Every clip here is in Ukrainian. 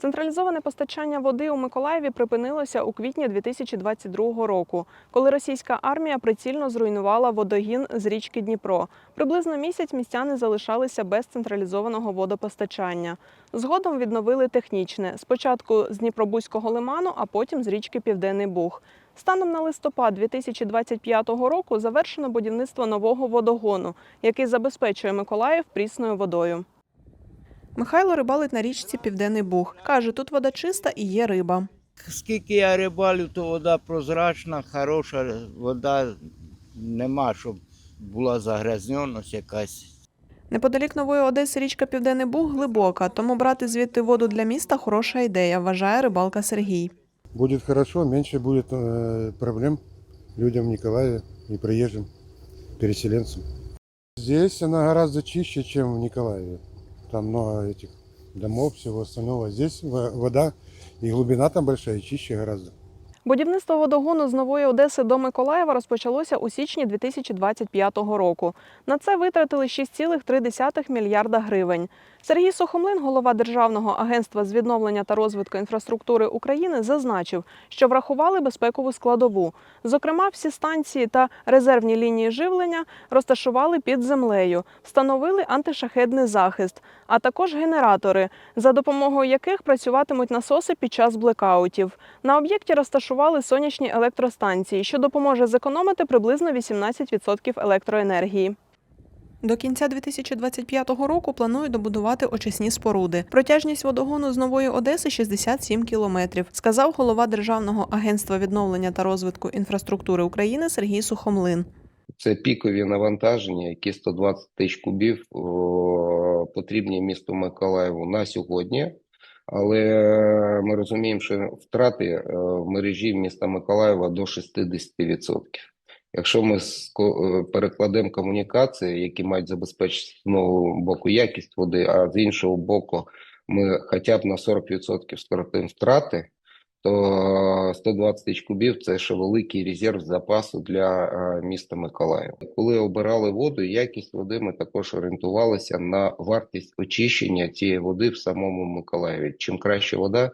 Централізоване постачання води у Миколаєві припинилося у квітні 2022 року, коли російська армія прицільно зруйнувала водогін з річки Дніпро. Приблизно місяць містяни залишалися без централізованого водопостачання. Згодом відновили технічне спочатку з Дніпробузького лиману, а потім з річки Південний Буг. Станом на листопад 2025 року завершено будівництво нового водогону, який забезпечує Миколаїв прісною водою. Михайло рибалить на річці Південний Буг. Каже, тут вода чиста і є риба. Скільки я рибалю, то вода прозрачна, хороша вода, нема, щоб була загрязненість якась. Неподалік Нової Одеси річка Південний Буг глибока, тому брати звідти воду для міста хороша ідея, вважає рибалка Сергій. Будет хорошо, меньше будет э, проблем людям в Николаеве и приезжим переселенцам. Здесь она гораздо чище, чем в Николаеве. Там много этих домов, всего остального. Здесь вода и глубина там большая, и чище гораздо. Будівництво водогону з Нової Одеси до Миколаєва розпочалося у січні 2025 року. На це витратили 6,3 мільярда гривень. Сергій Сухомлин, голова Державного агентства з відновлення та розвитку інфраструктури України, зазначив, що врахували безпекову складову. Зокрема, всі станції та резервні лінії живлення розташували під землею, встановили антишахедний захист, а також генератори, за допомогою яких працюватимуть насоси під час блекаутів. На об'єкті розташували сонячні електростанції, що допоможе зекономити приблизно 18% електроенергії. До кінця 2025 року планують добудувати очисні споруди. Протяжність водогону з Нової Одеси 67 кілометрів, сказав голова Державного агентства відновлення та розвитку інфраструктури України Сергій Сухомлин. Це пікові навантаження, які 120 тисяч кубів о, потрібні місту Миколаєву на сьогодні. Але ми розуміємо, що втрати е, в мережі міста Миколаєва до 60%. Якщо ми е, перекладемо комунікації, які мають забезпечити з одного боку якість води, а з іншого боку, ми хоча б на 40% скоротимо втрати, то 120 тисяч кубів це ще великий резерв запасу для е, міста Миколаєва. Коли обирали воду якість води, ми також орієнтувалися на вартість очищення цієї води в самому Миколаєві. Чим краще вода,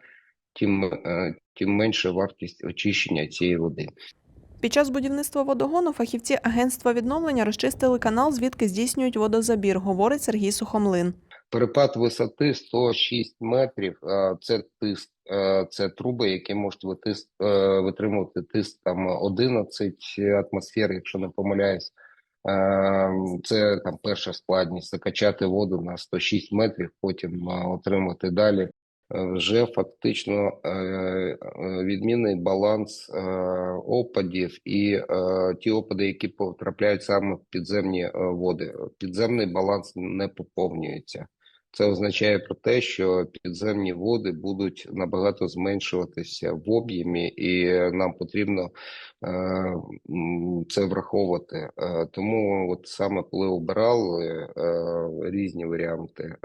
тим, е, тим менше вартість очищення цієї води. Під час будівництва водогону фахівці агентства відновлення розчистили канал, звідки здійснюють водозабір, говорить Сергій Сухомлин. Перепад висоти 106 метрів. е, Це тиск, е, це труби, які можуть витис- е, витримувати тиск там 11 атмосфер, якщо не помиляюсь. Це там перша складність закачати воду на 106 метрів, потім отримати далі. Вже фактично відмінний баланс опадів і ті опади, які потрапляють саме в підземні води. Підземний баланс не поповнюється. Це означає про те, що підземні води будуть набагато зменшуватися в об'ємі, і нам потрібно е, це враховувати. Е, Тому, от саме коли обирали е, різні варіанти,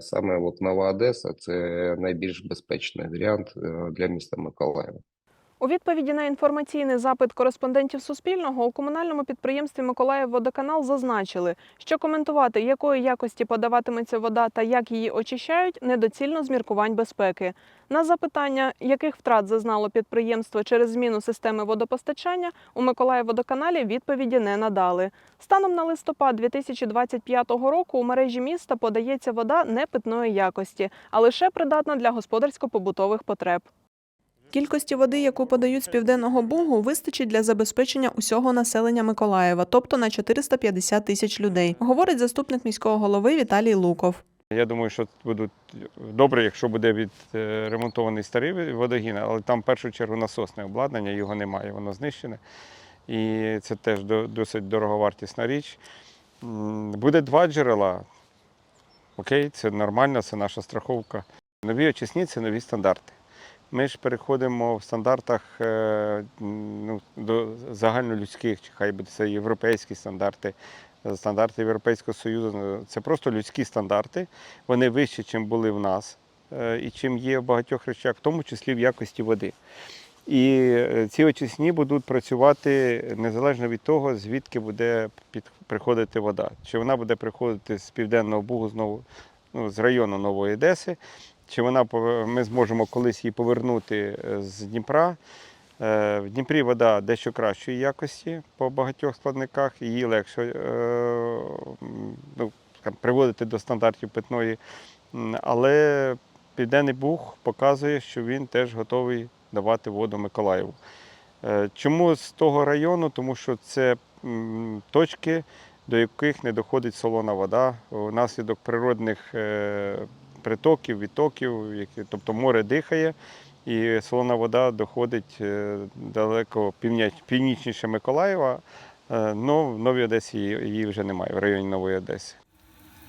саме от Нова Одеса це найбільш безпечний варіант для міста Миколаєва. У відповіді на інформаційний запит кореспондентів Суспільного у комунальному підприємстві Миколаїв-Водоканал зазначили, що коментувати, якої якості подаватиметься вода та як її очищають, недоцільно з міркувань безпеки. На запитання, яких втрат зазнало підприємство через зміну системи водопостачання, у Миколаїв-Водоканалі відповіді не надали. Станом на листопад 2025 року у мережі міста подається вода не питної якості, а лише придатна для господарсько-побутових потреб. Кількості води, яку подають з південного бугу, вистачить для забезпечення усього населення Миколаєва, тобто на 450 тисяч людей, говорить заступник міського голови Віталій Луков. Я думаю, що будуть добре, якщо буде відремонтований старий водогін, але там в першу чергу насосне обладнання, його немає, воно знищене. І це теж досить дороговартісна річ. Буде два джерела. Окей, це нормально, це наша страховка. Нові очисні це нові стандарти. Ми ж переходимо в стандартах е, ну, до загальнолюдських, чи хай буде це європейські стандарти, стандарти Європейського Союзу. Ну, Це просто людські стандарти. Вони вищі, чим були в нас, е, і чим є в багатьох речах, в тому числі в якості води. І е, ці очисні будуть працювати незалежно від того, звідки буде приходити вода. Чи вона буде приходити з південного бугу знову, ну, з району Нової Одеси, чи вона ми зможемо колись її повернути е, з Дніпра. Е, В Дніпрі вода дещо кращої якості по багатьох складниках, її легше е, ну, приводити до стандартів питної. Але Південний Буг показує, що він теж готовий давати воду Миколаєву. Чому з того району? Тому що це точки, до яких не доходить солона вода внаслідок природних притоків, відтоків, які, тобто море дихає, і солона вода доходить е, далеко північніше Миколаєва. але в Новій Одесі її, її вже немає, в районі Нової Одеси.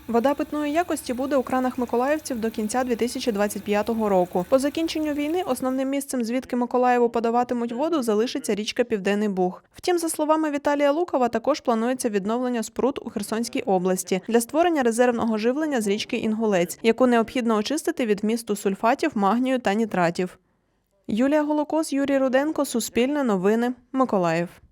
Вода питної якості буде у кранах миколаївців до кінця 2025 року. По закінченню війни основним місцем, звідки Миколаєву подаватимуть воду, залишиться річка Південний Буг. Втім, за словами Віталія Лукова, також планується відновлення споруд у Херсонській області для створення резервного живлення з річки Інгулець, яку необхідно очистити від місту сульфатів, магнію та нітратів. Юлія Голокос, Юрій Руденко, Суспільне новини, Миколаїв.